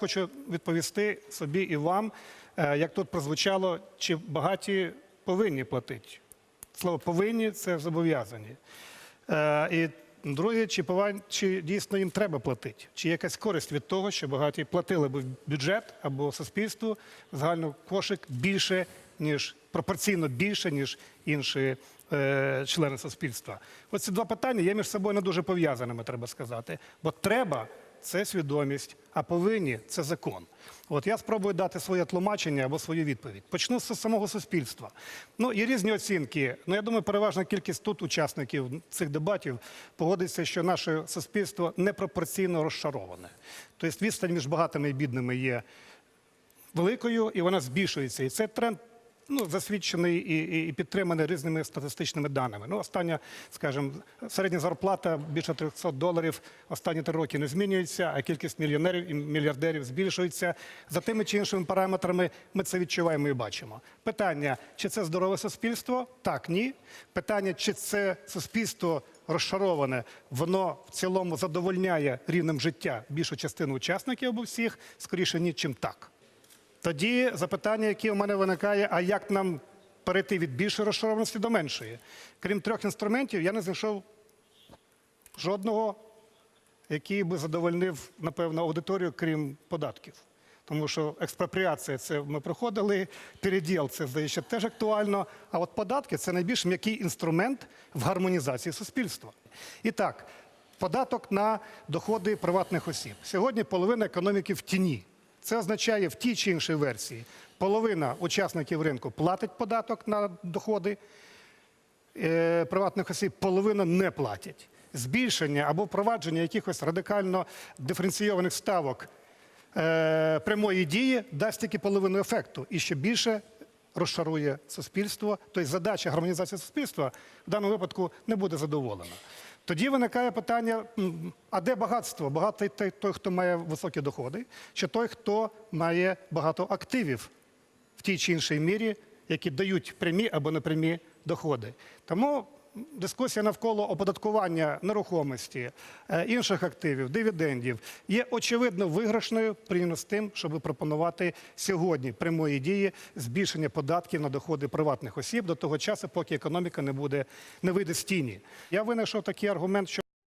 хочу відповісти собі і вам, е, як тут прозвучало, чи багаті повинні платити. Слово повинні це зобов'язані. Е, І друге, чи, повин- чи дійсно їм треба платити? Чи є якась користь від того, що багаті платили б бюджет або суспільству загально кошик більше, ніж пропорційно більше, ніж інші е, члени суспільства? Оці два питання є між собою не дуже пов'язаними, треба сказати. Бо треба це свідомість, а повинні це закон. От я спробую дати своє тлумачення або свою відповідь. Почну з самого суспільства. Ну, є різні оцінки. Ну, я думаю, переважна кількість тут учасників цих дебатів погодиться, що наше суспільство непропорційно розшароване. Тобто відстань між багатими і бідними є великою, і вона збільшується. І цей тренд ну, засвідчений і, і, підтриманий різними статистичними даними. Ну, остання, скажімо, середня зарплата більше 300 доларів останні три роки не змінюється, а кількість мільйонерів і мільярдерів збільшується. За тими чи іншими параметрами ми це відчуваємо і бачимо. Питання: чи це здорове суспільство? Так, ні. Питання, чи це суспільство розшароване, воно в цілому задовольняє рівнем життя більшу частину учасників або всіх, скоріше ні, чим так. Тоді запитання, яке у мене виникає, а як нам перейти від більшої розшарованості до меншої? Крім трьох інструментів, я не знайшов жодного, який би задовольнив, напевно, аудиторію, крім податків. Тому що експропріація це ми проходили, переділ це здається теж актуально. А от податки це найбільш м'який інструмент в гармонізації суспільства. І так, податок на доходи приватних осіб. Сьогодні половина економіки в тіні. Це означає в тій чи іншій версії. Половина учасників ринку платить податок на доходи е, приватних осіб, половина не платять. Збільшення або впровадження якихось радикально диференційованих ставок е, прямої дії дасть тільки половину ефекту і ще більше розшарує суспільство. Тобто задача гармонізації суспільства в даному випадку не буде задоволена. Тоді виникає питання: а де багатство? Багатий той, хто має високі доходи, чи той, хто має багато активів в тій чи іншій мірі, які дають прямі або непрямі доходи. Тому дискусія навколо оподаткування нерухомості, е, інших активів, дивідендів є очевидно виграшною порівняно з тим, щоб пропонувати сьогодні прямої дії збільшення податків на доходи приватних осіб до того часу, поки економіка не буде не вийде з тіні. Я винайшов такий аргумент, що